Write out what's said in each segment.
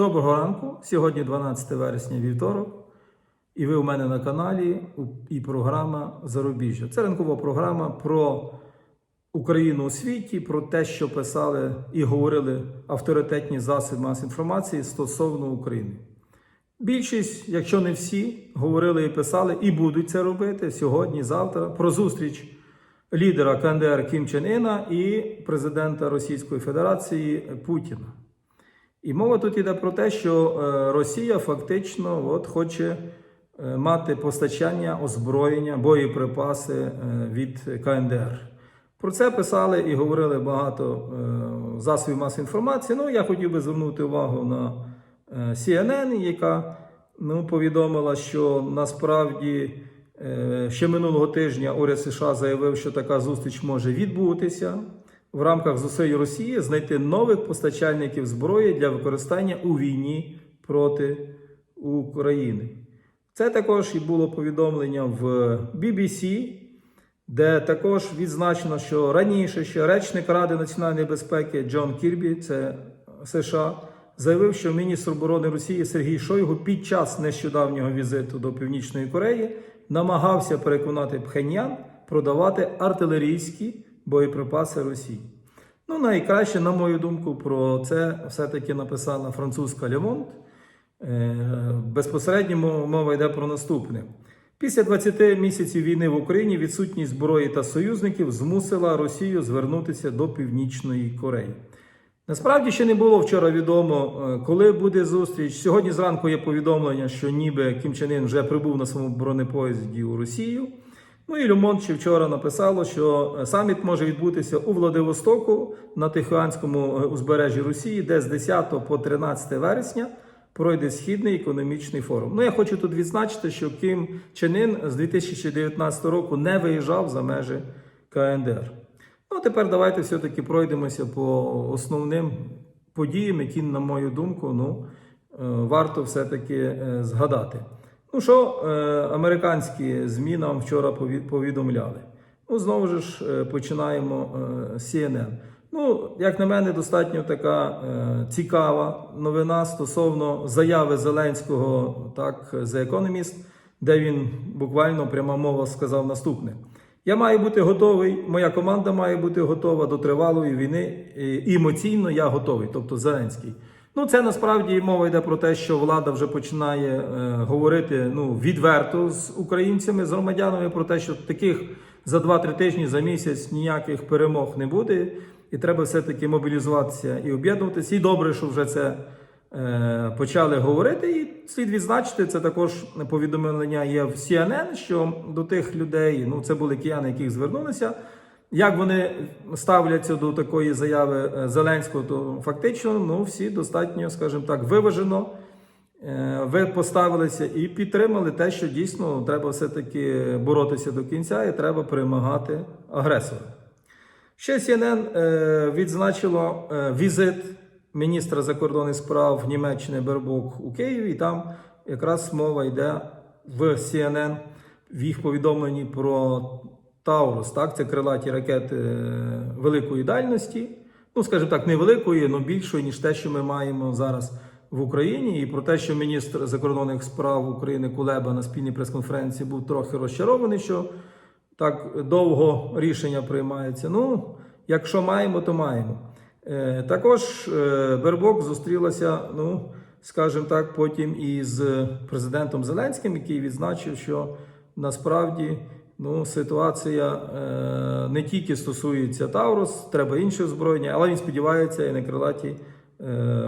Доброго ранку. Сьогодні 12 вересня вівторок. І ви у мене на каналі і програма Зарубіжжя. Це ранкова програма про Україну у світі, про те, що писали і говорили авторитетні засоби масової інформації стосовно України. Більшість, якщо не всі, говорили і писали, і будуть це робити сьогодні, завтра про зустріч лідера КНДР Кім Чен Іна і президента Російської Федерації Путіна. І мова тут йде про те, що е, Росія фактично от, хоче е, мати постачання озброєння, боєприпаси е, від КНДР. Про це писали і говорили багато засобів масової інформації. Ну, я хотів би звернути увагу на CNN, яка ну, повідомила, що насправді ще минулого тижня уряд США заявив, що така зустріч може відбутися в рамках зусиль Росії знайти нових постачальників зброї для використання у війні проти України. Це також і було повідомлення в BBC, де також відзначено, що раніше ще речник Ради національної безпеки Джон Кірбі, це США, заявив, що міністр оборони Росії Сергій Шойгу під час нещодавнього візиту до Північної Кореї намагався переконати Пхеньян продавати артилерійські боєприпаси Росії. Ну, найкраще, на мою думку, про це все-таки написала французька Лемонт. Безпосередньо мова йде про наступне. Після 20 місяців війни в Україні відсутність зброї та союзників змусила Росію звернутися до Північної Кореї. Насправді ще не було вчора відомо, е, коли буде зустріч. Сьогодні зранку є повідомлення, що ніби Кім Чен Ін вже прибув на своєму бронепоїзді у Росію. Ну і Люмон ще вчора написало, що е, саміт може відбутися у Владивостоку на Тихоанському е, узбережжі Росії, де з 10 по 13 вересня пройде Східний економічний форум. Ну я хочу тут відзначити, що Кім Чен Ін з 2019 року не виїжджав за межі КНДР. Ну, а тепер давайте все-таки пройдемося по основним подіям, які, на мою думку, ну, е, варто все-таки згадати. Ну що, е, американські ЗМІ нам вчора повідомляли. Ну, знову ж е, починаємо е, CNN. Ну, як на мене, достатньо така е, цікава новина стосовно заяви Зеленського, так, The Economist, де він буквально пряма мова сказав наступне. Я маю бути готовий, моя команда має бути готова до тривалої війни. І емоційно я готовий, тобто Зеленський. Ну, це насправді мова йде про те, що влада вже починає е, говорити ну, відверто з українцями, з громадянами про те, що таких за 2-3 тижні, за місяць ніяких перемог не буде. І треба все-таки мобілізуватися і об'єднуватися. І добре, що вже це е, почали говорити. І слід відзначити, це також повідомлення є в CNN, що до тих людей, ну це були кияни, яких звернулися. Як вони ставляться до такої заяви е, Зеленського, то фактично ну, всі достатньо, скажімо так, виважено е, ви поставилися і підтримали те, що дійсно треба все-таки боротися до кінця і треба перемагати агресора. Ще CNN е, відзначило візит міністра закордонних справ Німеччини Бербок у Києві. І там якраз мова йде в CNN в їх повідомленні про Таурус. Так, це крилаті ракети е, великої дальності. Ну, скажімо так, не великої, але більшої, ніж те, що ми маємо зараз в Україні. І про те, що міністр закордонних справ України Кулеба на спільній прес-конференції був трохи розчарований, що так довго рішення приймається. Ну, якщо маємо, то маємо. Е, також е, Бербок зустрілася, ну, скажімо так, потім із президентом Зеленським, який відзначив, що насправді ну, ситуація е, не тільки стосується Таурус, треба інше озброєння, але він сподівається і на крилаті е,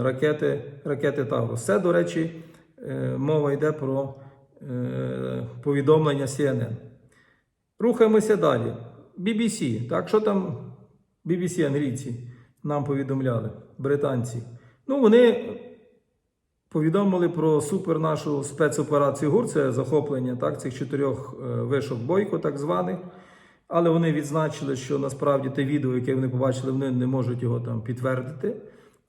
ракети, ракети Таурус. Це, до речі, е, мова йде про е, повідомлення CNN. Рухаємося далі. BBC. Так, що там BBC англійці нам повідомляли, британці? Ну, вони повідомили про супер нашу спецоперацію ГУР, це захоплення так, цих чотирьох е, вишок бойко, так званих. Але вони відзначили, що насправді те відео, яке вони побачили, вони не можуть його там підтвердити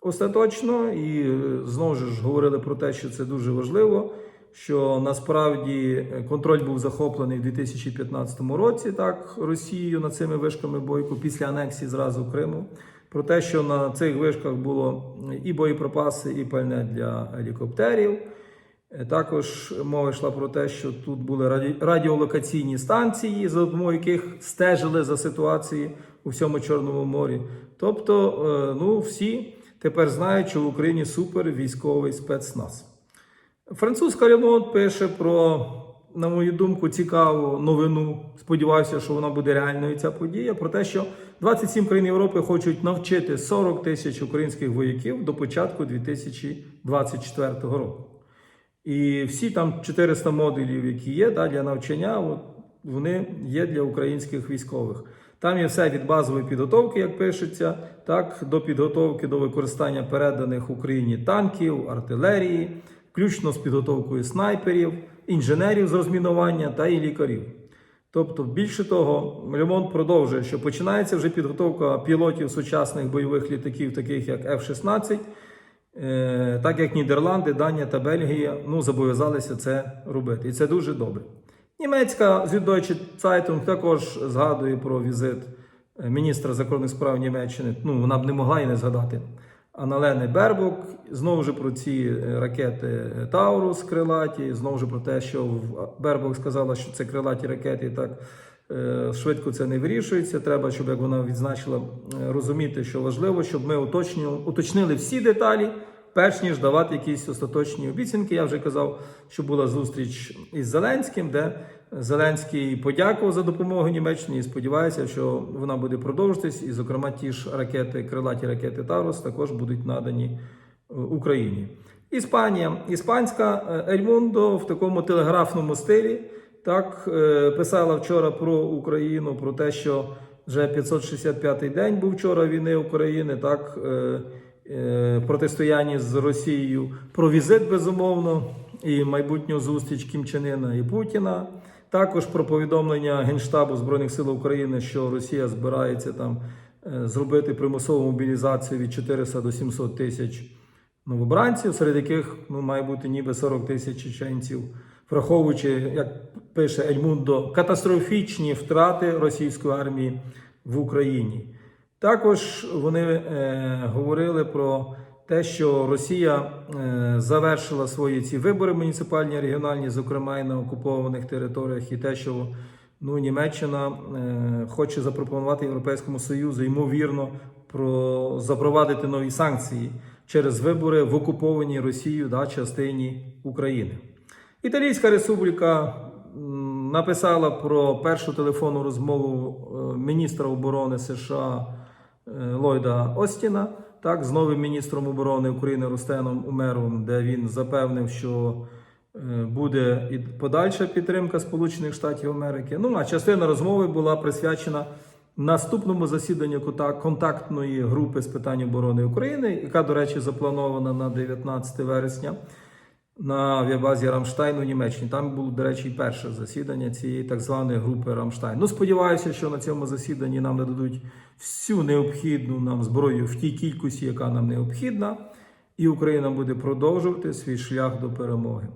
остаточно. І е, знову ж говорили про те, що це дуже важливо. Що насправді е, контроль був захоплений в 2015 році, так Росією над цими вишками бойку після анексії зразу Криму. Про те, що на цих вишках було і боєприпаси, і пальне для гелікоптерів. Е, Також мова йшла про те, що тут були раді- радіолокаційні станції, за допомогою яких стежили за ситуацією у всьому Чорному морі. Тобто, е, ну, всі тепер знають, що в Україні супер військовий спецназ. Французька ремонт пише про, на мою думку, цікаву новину. Сподіваюся, що вона буде реальною ця подія. Про те, що 27 країн Європи хочуть навчити 40 тисяч українських вояків до початку 2024 року. І всі там 400 модулів, які є да, для навчання, от, вони є для українських військових. Там є все від базової підготовки, як пишеться, так до підготовки до використання переданих Україні танків, артилерії, включно з підготовкою снайперів, інженерів з розмінування та і лікарів. Тобто, більше того, Лемонт продовжує, що починається вже підготовка пілотів сучасних бойових літаків, таких як F-16, Е, так як Нідерланди, Данія та Бельгія ну, зобов'язалися це робити. І це дуже добре. Німецька Süddeutsche Zeitung також згадує про візит е, міністра закордонних справ Німеччини. Ну, вона б не могла і не згадати. Аналени Бербок, знову ж про ці е, ракети Таурус крилаті, знову ж про те, що Бербок сказала, що це крилаті ракети, так е, швидко це не вирішується. Треба, щоб як вона відзначила, е, розуміти, що важливо, щоб ми уточнювали- уточнили всі деталі, перш ніж давати якісь остаточні обіцянки. Я вже казав, що була зустріч із Зеленським, де Зеленський подякував за допомогу Німеччині і сподівається, що вона буде продовжуватись. І, зокрема, ті ж ракети, крилаті ракети Таврос також будуть надані е, Україні. Іспанія, іспанська е, Ельмундо в такому телеграфному стилі так е, писала вчора про Україну, про те, що вже 565-й день був вчора війни України, так протистояння з Росією, про візит безумовно і майбутню зустріч Кім Чен Іна і Путіна. Також про повідомлення Генштабу Збройних сил України, що Росія збирається там е, зробити примусову мобілізацію від 400 до 700 тисяч новобранців, серед яких ну, має бути ніби 40 тисяч чеченців, враховуючи, як пише Ельмундо, катастрофічні втрати російської армії в Україні. Також вони е, говорили про те, що Росія е, завершила свої ці вибори муніципальні, регіональні, зокрема і на окупованих територіях, і те, що ну, Німеччина е, хоче запропонувати Європейському Союзу, ймовірно, про запровадити нові санкції через вибори в окупованій Росією да, частині України. Італійська республіка написала про першу телефонну розмову е, міністра оборони США Ллойда Остіна, так, з новим міністром оборони України Рустеном Умеровим, де він запевнив, що е, буде і подальша підтримка Сполучених Штатів Америки. Ну а частина розмови була присвячена наступному засіданню контактної групи з питань оборони України, яка, до речі, запланована на 19 вересня на авіабазі Рамштайн у Німеччині. Там було, до речі, перше засідання цієї так званої групи Рамштайн. Ну, сподіваюся, що на цьому засіданні нам нададуть всю необхідну нам зброю в тій кількості, яка нам необхідна, і Україна буде продовжувати свій шлях до перемоги.